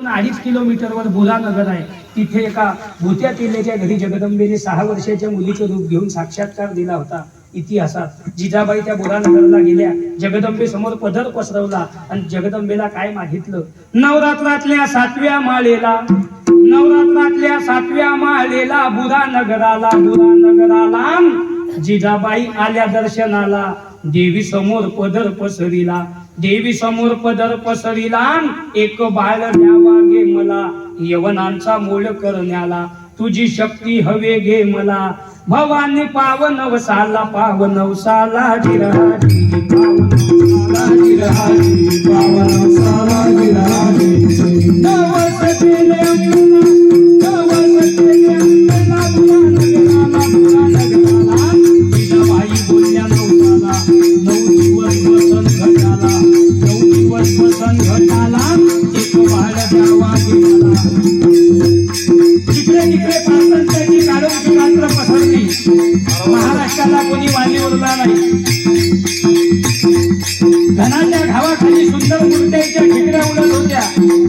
पासून अडीच किलोमीटरवर बुलानगर आहे. तिथे एका भूत्या किल्ल्याच्या घरी जगदंबेने सहा वर्षाच्या मुलीचं रूप घेऊन साक्षात्कार दिला होता. इतिहासात जिजाबाई त्या बुरानगरला गेल्या. जगदंबे समोर पदर पसरवला आणि जगदंबेला काय मागितलं? नवरात्रातल्या सातव्या माळेला नवरात्रातल्या सातव्या माळेला बुरा नगराला बुरा नगराला जिजाबाई आल्या दर्शनाला. देवी समोर पदर पसरिला. देवी समोर पदर पसरिला एक बाळ द्यावा गे मला. यवनांचा मोळ करण्याला. तुझी शक्ती हवे घे मला. भवानी पावनवसाला पावनवसाला जिरहारी पावनवसाला पावनवसाला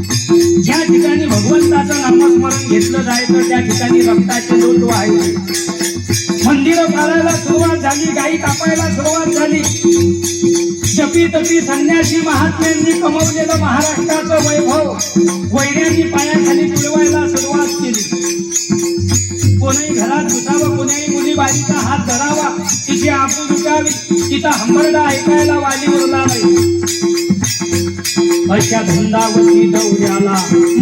ज्या ठिकाणी भगवंताचं नामस्मरण घेतलं जायचं त्या ठिकाणी रक्ताचे लोट व्हायचे मंदिर काढायला सुरुवात झाली गाई कापायला सुरुवात झाली. जपी तपी संन्यासी महात्म्यांनी कमवलेलं महाराष्ट्राचं वैभव वैऱ्यांनी पायाखाली तुडवायला सुरुवात केली. कोणी घरात घुसावं कोणीही मुली बाईचा हात धरावा तिची आपण दुखावी तिचा हंबरडा ऐकायला वाली उरला नाही अशा धंदावती दौऱ्याला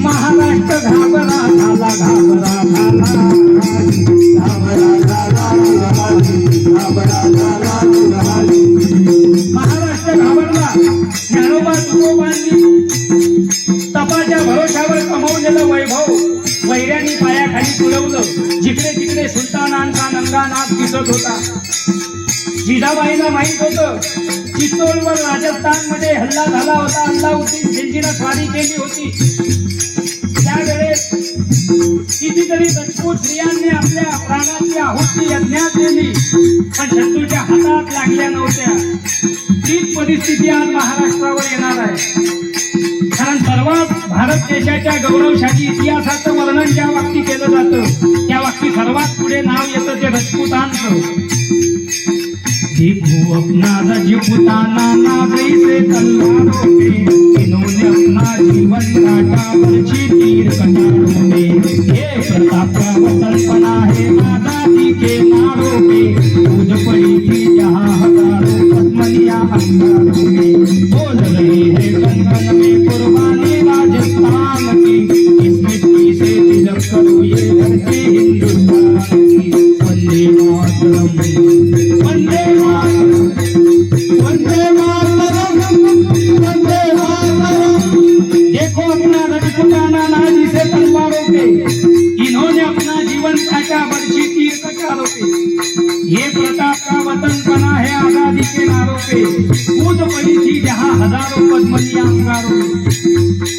महाराष्ट्र घाबरा झाला घाबरा झाला. घाबरा झाला घाबरा झाला महाराष्ट्र घाबरला. ज्ञानोबा तुकोबांनी तपाच्या भरोशावर कमवलेलं वैभव वैऱ्यांनी पायाखाली तुडवलं जिकडे तिकडे सुलतानांचा नंगा दिसत होता. जिजाबाईला माहीत होतं. चित्तोडवर राजस्थानमध्ये हल्ला झाला होता. अल्लाउद्दीन खिलजीनं स्वारी केली होती. त्यावेळेस कितीतरी रजपूत स्त्रियांनी आपल्या प्राणाची आहुती यज्ञात केली पण शत्रूच्या हातात लागल्या नव्हत्या. तीच परिस्थिती आज महाराष्ट्रावर येणार आहे. कारण सर्वात भारत देशाच्या गौरवशाली इतिहासाचं वर्णन ज्या वाक्य केलं जातं त्या वाक्य सर्वात पुढे नाव येतं ते रजपुतांचं. देखो अपना रजपुताना ना जैसे तलवारों में। इन्होंने अपना जीवन काटा बरछी तीर कटारों में। ये प्रताप का वतन बना है आज़ादी के नारों में। कूद पड़ी थी जहाँ हज़ारों जीवन काटा बरछी तीर कटारों ये प्रताप का वतन बना है आजादी के नारों पे कूद पड़ी थी जहाँ हजारों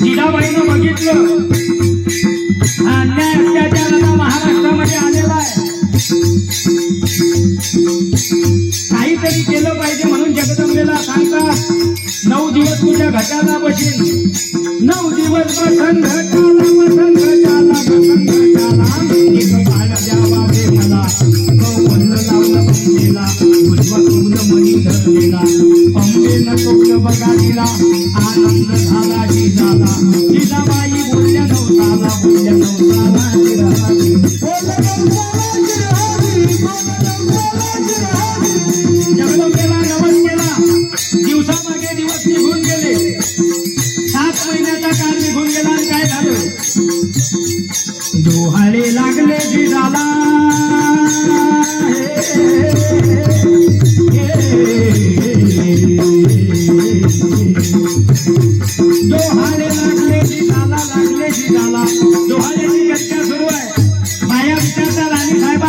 जिजाबाईनं बघितलं. हा अन्याय अत्याचार महाराष्ट्रामध्ये आलेला आहे. काहीतरी केलं पाहिजे म्हणून जगदंबेला सांगतात नऊ दिवस तुझ्या घटाला बसेल. नऊ दिवस बसन घटाला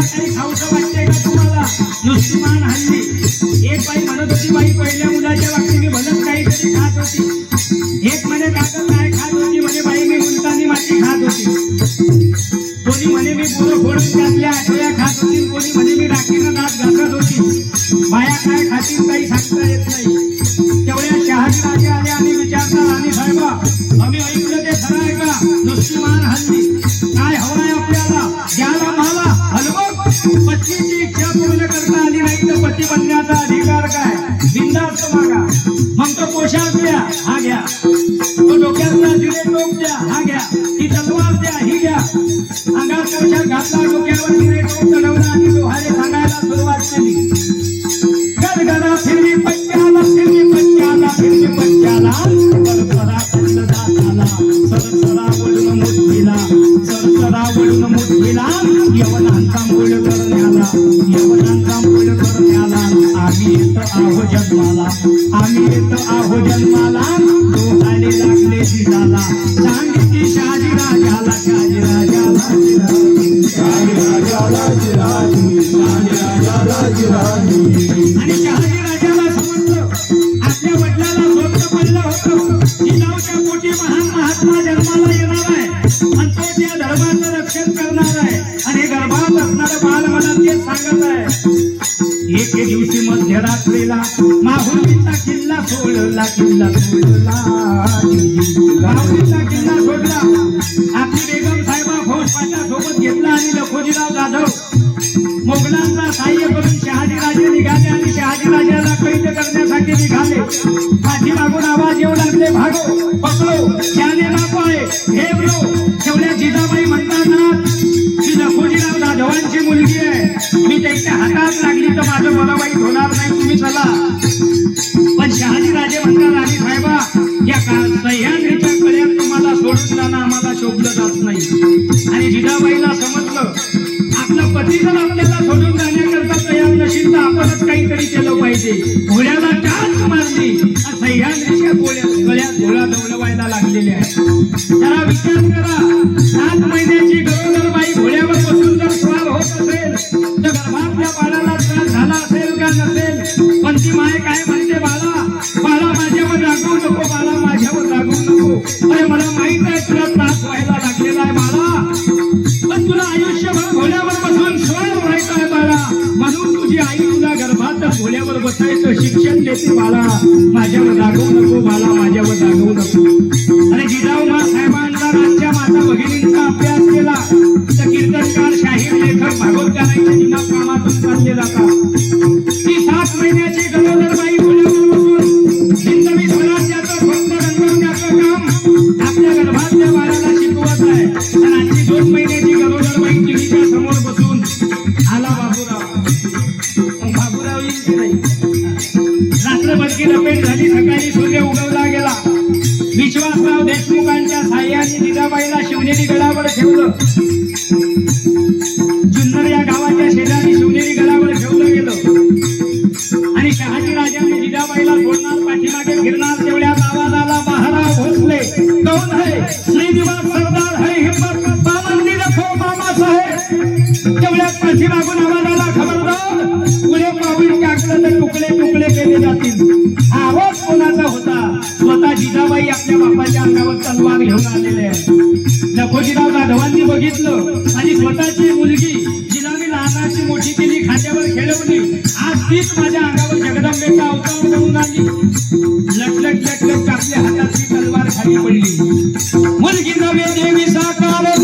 काही खाऊचं वाटते का तुम्हाला? नुसती मान हल्ली. एक बाई म्हणत होती बाई पहिल्या मुलाच्या बाबतीत मी भलत काही तरी खात होती. एक म्हणे काका काय खात होती. म्हणे बाई मी मुलतानी माती खात होती. कोणी म्हणे मी बोरं फोडून त्यातल्या आठवड्या खात होती. कोणी म्हणे मी राखीनं दात घालत होती. बाया काय खातील काही सांगता येत नाही. तेवढ्या शहाजी राजे आले आणि विचारतात आणि साहेबा आम्ही ऐकलं ते खरं आहे का? नुसती मान हल्ली. पोशाख द्या सोडला किल्ला सोडला माहुलीचा किल्ला सोडला. आपली बेगम साहेबा फौजफाटा सोबत घेतला आणि लखोजीराव जाधव. मोगलांचा सहाय्य करून शहाजी निघाले आणि शहाजी कैद करण्यासाठी निघाले. पाठीमागून आवाज येऊ लागले भागो पकडो ज्याने ना हे हेबलो तेवढ्या जिजाबाई म्हणताना की लखोजीराव जाधवांची मुलगी आहे. मी त्याच्या हातात लागली तर माझं मला वाईट होणार नाही तुम्ही चला. आपलं जर आपल्याला सोडून जाण्याकरता तयार नसेल तर आपणच काहीतरी केलं पाहिजे. घोड्याला टाच मारली सह्याद्रीच्या गोळ्या गळ्यात घोडा दौडवायला लागलेले आहे जरा विचार करा. रात्रभरची लपेट झाली सकाळी सूर्य उगवला गेला. विश्वासराव देशमुखांच्या साह्याने जिजाबाईला शिवनेरी गडावर ठेवलं. जुन्नर या गावाच्या शेजारी शिवनेरी गडावर ठेवलं गेलं. आणि शहाजी राजाने जिजाबाईला सोडणार पाठीमागे फिरणार तेवढ्यात आवाजाला आला भोसले. कौन है श्रीनिवास सरदार है हिम्मत पाबंदी रखो मामा साहेब तेवढ्यात पाठीमागून आवाज घेतलं. आणि स्वतःची मुलगी जिला मी लहानाची मोठी केली खात्यावर खेळवली. आज तीच माझ्या अंगावर जगदंबेचा अवतार म्हणून आली. लटलट लटलट आपल्या हातातली तलवार खाली पडली. मुलगी नव्हे देवी साकार.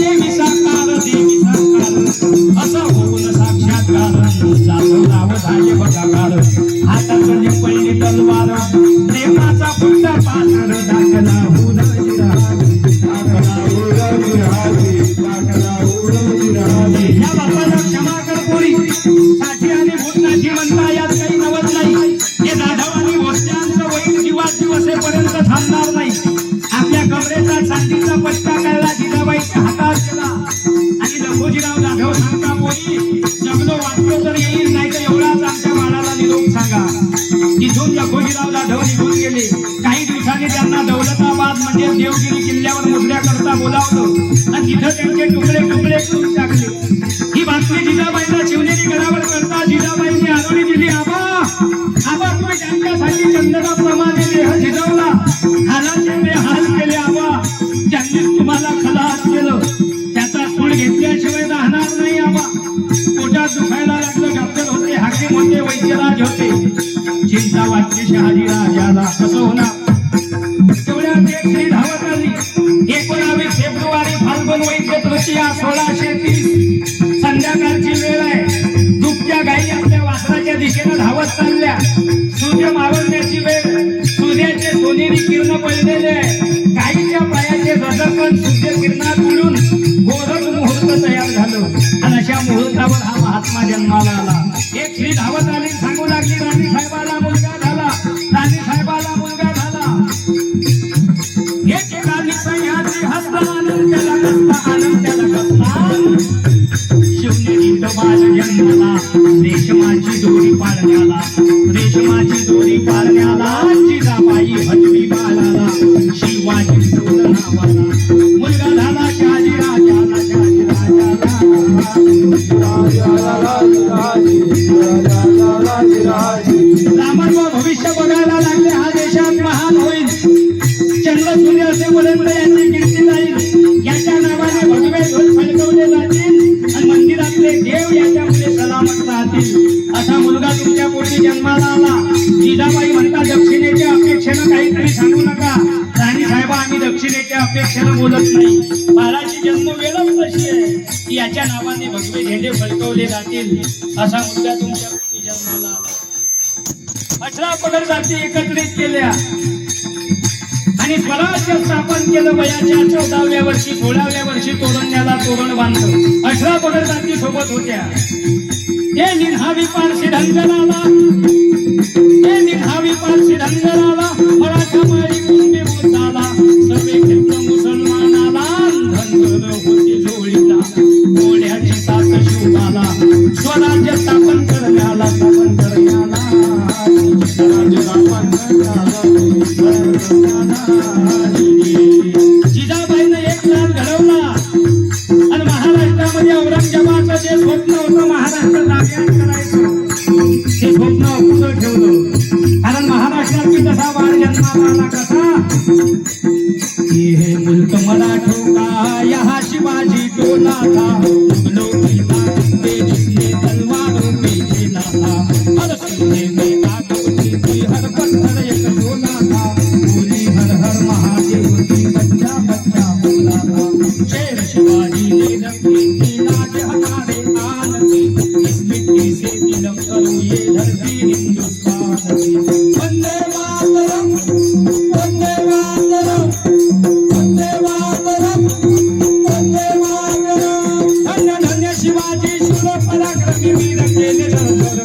आणि म्हणता यात काही नवत नाही. हे जाधव आणि भोसल्यांचं वैन जीवात दिवसेपर्यंत थांबणार नाही. आपल्या कमरेचा चांदीचा पट्टा कळला जिजाबाईच्या हातात गेला. आणि लखोजीराव जाधव सांगता मोरी जगलो वाटतो तर येईल नाही तर एवढाच आमच्या बाळाला निरोप सांगा. तिथून लखोजीराव जाधव निघून गेले. काही दिवसांनी त्यांना दौलताबाद म्हणजे देवगिरी किल्ल्यावर मुजल्याकरता बोलावलं. आणि तिथं त्यांचे तुकडे तुकडे करून टाकले. त्यांच्यासाठी देह झिजवला हालाचे ते हाल केले आबा. ज्यांनी तुम्हाला खलास केलं त्याचा सूड घेतल्याशिवाय राहणार नाही आबा. पोटात दुखायला लागलं डॉक्टर होते हाकीम होते वैद्यराज होते. चिंता वाटते शहाजी राजाला गिरणार मिळून गोरख मुहूर्त तयार झालं. आणि अशा मुहूर्तावर हा महात्मा जन्माला आला. एक श्री धावत नावाने भगवे झेंडे फडकवले जातील असा मुद्दा तुमच्या अठरा पगड जाती एकत्रित केल्या. आणि स्वराज्य स्थापन केलं वयाच्या चौदाव्या वर्षी सोळाव्या वर्षी तोरणण्याला तोरण बांधलं. अठरा पगड जाती सोबत होत्या. ते निन्हावी पारशी ढंगराला ते निन्हावी पारशी ढंगराला फळाच्या माळी అక్కడ మీద